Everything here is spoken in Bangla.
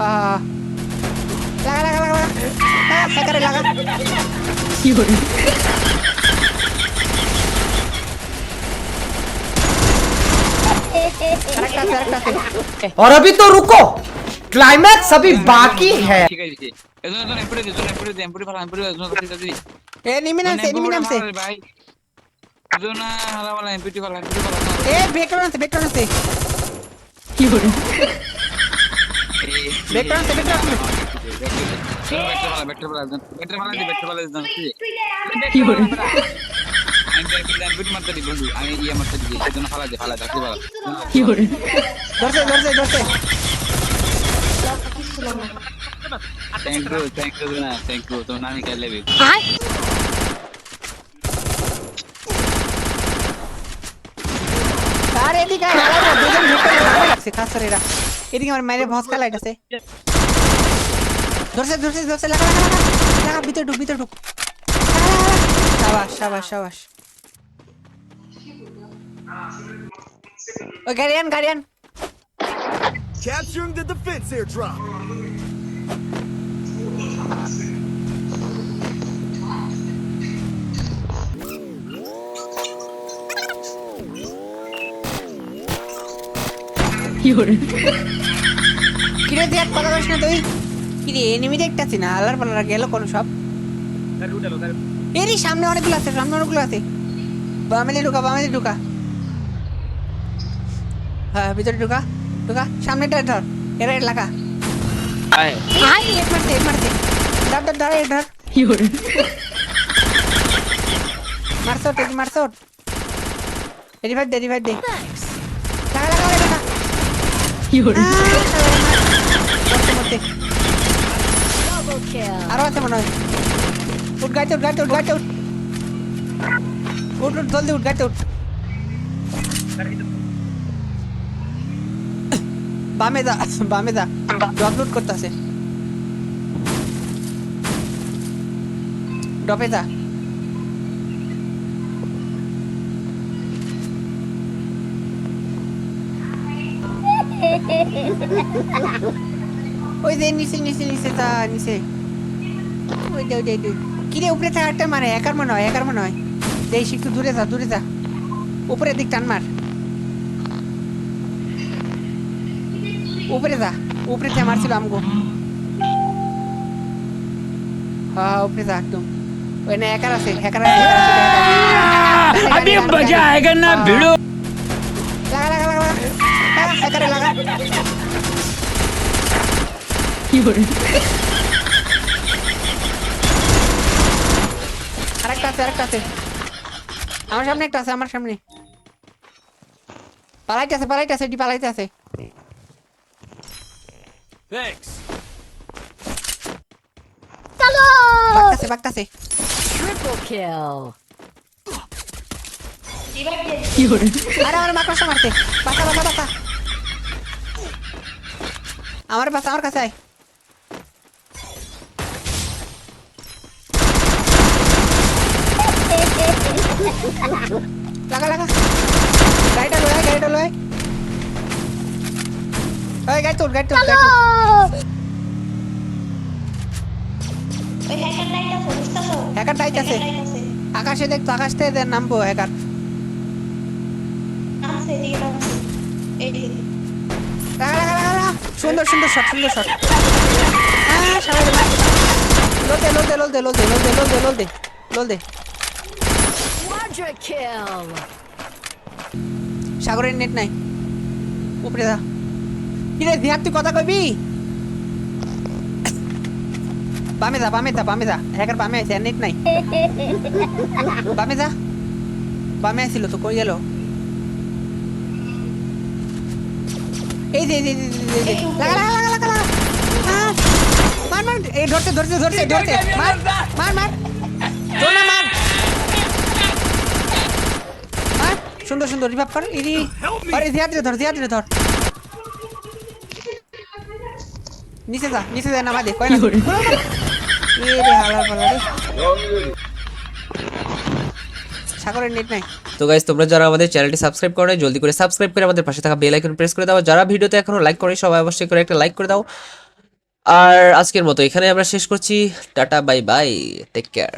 हाँ लगा लगा लगा लगा क्या करे लगा और अभी तो रुको क्लाइमैक्स अभी बाकी है एनिमिनम से से ए से से बैकग्राउंड से बैकग्राउंड में बैटर वाला बैटर वाला बैटर वाला बैटर वाला কি করে আমি ইয়ে মারতে দিই এজন্য ফালা দে ফালা দে কি করে ধরছে ধরছে ধরছে থ্যাংক ইউ থ্যাংক ইউ না থ্যাংক ইউ তো নানি কালে বি আরে এদিকে দুজন ভিতরে ভালো লাগছে খাস করে এরা এদিকে আমার মায়ের ভস কালাইট আছে ধরছে ধরছে ধরছে লাগা লাগা লাগা লাগা ভিতরে ঢুক ভিতরে ঢুক লাগা, লাগা, লাগা। সাবাস সাবাস সাবাস ওই গাড়িয়ান গাড়িয়ান Capturing the defense airdrop. কিরে দেখ কথা কইস না তুই? কিরে এনিমি দেখতাছি না গেল কোন সব? এরই সামনে অনেকগুলো আছে সামনে অনেকগুলো আছে। বামে দিয়ে ঢুকা বামে দিয়ে ঢুকা। হ্যাঁ ভিতরে ঢুকা ঢুকা সামনেটা ধর এরা এলাকা। আয়। ধর ধর ধর ধর। মারছো টেকি মারছো রিভাইভ দে রিভাইভ দে। লাগা লাগা লাগা লাগা আরও আছে মনে হয় উঠ গাড়িতে উঠ গাড়িতে উঠ গাড়িতে উঠ উঠ উঠ জলদি উঠ গাড়িতে উঠ বামে যা বামে যা ড্রপ লুট করতেছে ড্রপে যা ওই যে নিচে নিচে নিচে তা নিচে ওই দে ওই দে দে কিরে উপরে থাকা একটা মারে একার মনে হয় একার মনে হয় দেখ একটু দূরে যা দূরে যা উপরে দিক টান মার উপরে যা উপরে যা মারছিল আমগো হ্যাঁ উপরে যা একদম ওই না একার আছে একার আছে একার আছে अभी मजा आएगा ना भिड़ो লাগা লাগা লাগা লাগা relakan. Yur. আরেকটা আছে আরেকটা আছে আমার সামনে একটা আছে আমার সামনে পালাইতে আছে পালাইতে আছে পালাইতে আছে Thanks. Hello. Triple kill. You're. Ahora, ahora, más cosa, Marte. Baja, baja, baja. আমার বাসা আমার কাছে আয়। লাগা লাগা। গাড়িটা লয় গাড়িটা লয় ওই গাড়ি তোর গাড়ি তোর গাড়ি হ্যাকার লাইটটা বুঝতেছো হ্যাকার টাইট আছে আকাশে থেকে নামবো হ্যাকার লাগা লাগা। সুন্দর সুন্দর শট সুন্দর শট লোল দে লোল দে লোল দে লোল দে লোল দে লোল দে লোল দে সাগরের নেট নাই। উপরে দা। কিরে দিহার তুই কথা কইবি? বামে যা বামে যা বামে যা হ্যাকার বামে আছে নেট নাই। বামে যা বামে আসিল তো কই গেল? এই যে। লাগা লাগা লাগা লাগা লাগা। মার মার। এই ধরতে ধরতে ধরতে ধরতে মার। মার মার ধর না মার। মার সুন্দর সুন্দর রিভাইভ কর। ইরি আরে জিয়াদরে ধর জিয়াদরে ধর নিচে যা নিচে যা নামা দে কয় না এ রে হালার পালা রে। নেট নাই। তো গাইজ তোমরা যারা আমাদের চ্যানেলটি সাবস্ক্রাইব করে জলদি করে সাবস্ক্রাইব করে আমাদের পাশে থাকা বেল আইকন প্রেস করে দাও। যারা ভিডিওতে এখনও লাইক করে সবাই অবশ্যই করে একটা লাইক করে দাও। আর আজকের মতো এখানে আমরা শেষ করছি। Tata bye bye take care